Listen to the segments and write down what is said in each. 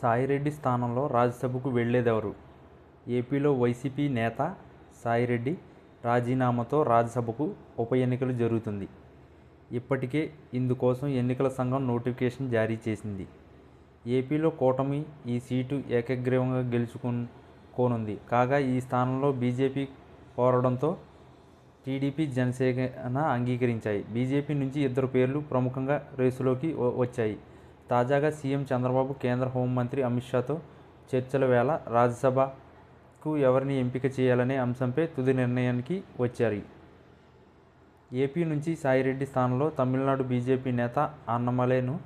సాయిరెడ్డి స్థానంలో రాజ్యసభకు వెళ్ళేదెవరు? ఏపీలో వైసీపీ నేత సాయిరెడ్డి రాజీనామాతో రాజ్యసభకు ఉప ఎన్నికలు జరుగుతుంది. ఇప్పటికే ఇందుకోసం ఎన్నికల సంఘం నోటిఫికేషన్ జారీ చేసింది. ఏపీలో కూటమి ఈ సీటు ఏకగ్రీవంగా గెలుచుకోనుంది కాగా ఈ స్థానంలో బీజేపీ కోరడంతో టీడీపీ జనసేన అంగీకరించాయి. బీజేపీ నుంచి ఇద్దరు పేర్లు ప్రముఖంగా రేసులోకి వచ్చాయి. తాజాగా సీఎం చంద్రబాబు కేంద్ర హోంమంత్రి అమిత్ షాతో చర్చల వేళ రాజ్యసభకు ఎవరిని ఎంపిక చేయాలనే అంశంపై తుది నిర్ణయానికి వచ్చారు. ఏపీ నుంచి సాయిరెడ్డి స్థానంలో తమిళనాడు బీజేపీ నేత అన్నమలేను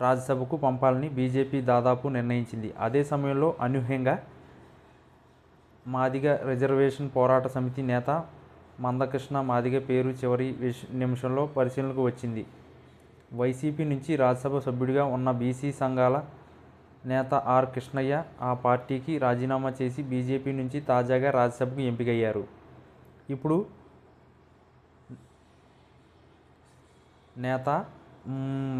రాజ్యసభకు పంపాలని బీజేపీ దాదాపు నిర్ణయించింది. అదే సమయంలో అనూహ్యంగా మాదిగ రిజర్వేషన్ పోరాట సమితి నేత మందకృష్ణ మాదిగ పేరు చివరి విష- నిమిషంలో పరిశీలనకు వచ్చింది. వైసీపీ నుంచి రాజ్యసభ సభ్యుడిగా ఉన్న బీసీ సంఘాల నేత ఆర్ కృష్ణయ్య ఆ పార్టీకి రాజీనామా చేసి బీజేపీ నుంచి తాజాగా రాజ్యసభకు ఎంపికయ్యారు. ఇప్పుడు నేత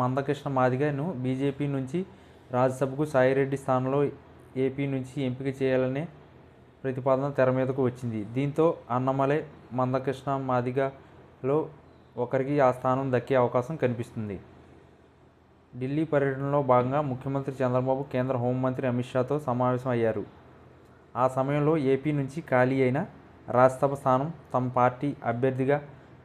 మందకృష్ణ మాదిగను బీజేపీ నుంచి రాజ్యసభకు సాయిరెడ్డి స్థానంలో ఏపీ నుంచి ఎంపిక చేయాలనే ప్రతిపాదన తెర మీదకు వచ్చింది. దీంతో అన్నమలై మందకృష్ణ మాదిగలో ఒకరికి ఆ స్థానం దక్కే అవకాశం కనిపిస్తుంది. ఢిల్లీ పర్యటనలో భాగంగా ముఖ్యమంత్రి చంద్రబాబు కేంద్ర హోంమంత్రి అమిత్ షాతో సమావేశం అయ్యారు. ఆ సమయంలో ఏపీ నుంచి ఖాళీ అయిన రాజ్యసభ స్థానం తమ పార్టీ అభ్యర్థిగా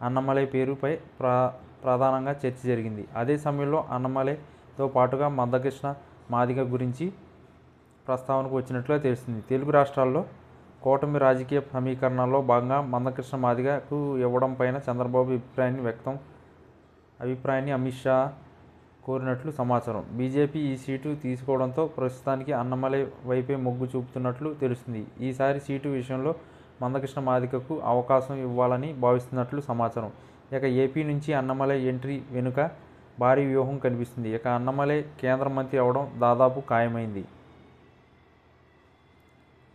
అన్నమలై పేరుపై ప్రా ప్రధానంగా చర్చ జరిగింది. అదే సమయంలో అన్నమలైతో పాటుగా మందకృష్ణ మాదిగ గురించి ప్రస్తావనకు వచ్చినట్లుగా తెలుస్తుంది. తెలుగు రాష్ట్రాల్లో కూటమి రాజకీయ సమీకరణలో భాగంగా మందకృష్ణ మాదిగకు ఇవ్వడం పైన చంద్రబాబు అభిప్రాయాన్ని వ్యక్తం అభిప్రాయాన్ని అమిత్ షా కోరినట్లు సమాచారం. బీజేపీ ఈ సీటు తీసుకోవడంతో ప్రస్తుతానికి అన్నమలై వైపే మొగ్గు చూపుతున్నట్లు తెలుస్తుంది. ఈసారి సీటు విషయంలో మందకృష్ణ మాదికకు అవకాశం ఇవ్వాలని భావిస్తున్నట్లు సమాచారం. ఇక ఏపీ నుంచి అన్నమలై ఎంట్రీ వెనుక భారీ వ్యూహం కనిపిస్తుంది. ఇక అన్నమలై కేంద్ర మంత్రి అవడం దాదాపు ఖాయమైంది.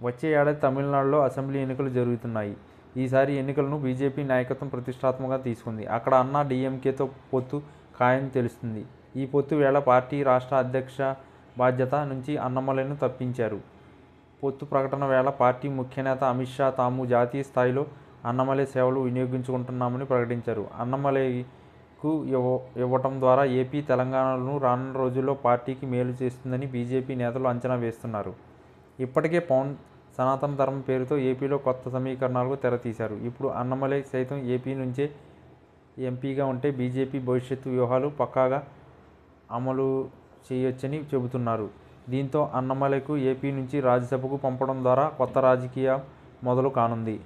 వచ్చే ఏడాది తమిళనాడులో అసెంబ్లీ ఎన్నికలు జరుగుతున్నాయి. ఈసారి ఎన్నికలను బీజేపీ నాయకత్వం ప్రతిష్టాత్మకంగా తీసుకుంది. అక్కడ అన్నా డీఎంకేతో పొత్తు ఖాయం తెలుస్తుంది. ఈ పొత్తు వేళ పార్టీ రాష్ట్ర అధ్యక్ష బాధ్యత నుంచి అన్నమలైను తప్పించారు. పొత్తు ప్రకటన వేళ పార్టీ ముఖ్య నేత అమిత్ షా తాము జాతీయ స్థాయిలో అన్నమలై సేవలు వినియోగించుకుంటున్నామని ప్రకటించారు. అన్నమలైకు ఇవ్వ ఇవ్వటం ద్వారా ఏపీ తెలంగాణలను రానున్న రోజుల్లో పార్టీకి మేలు చేస్తుందని బీజేపీ నేతలు అంచనా వేస్తున్నారు. ఇప్పటికే పవన్ సనాతన ధర్మం పేరుతో ఏపీలో కొత్త సమీకరణాలకు తెరతీశారు ఇప్పుడు అన్నమలై సైతం ఏపీ నుంచే ఎంపీగా ఉంటే బీజేపీ భవిష్యత్తు వ్యూహాలు పక్కాగా అమలు చేయొచ్చని చెబుతున్నారు. దీంతో అన్నమలైకు ఏపీ నుంచి రాజ్యసభకు పంపడం ద్వారా కొత్త రాజకీయ మొదలు కానుంది.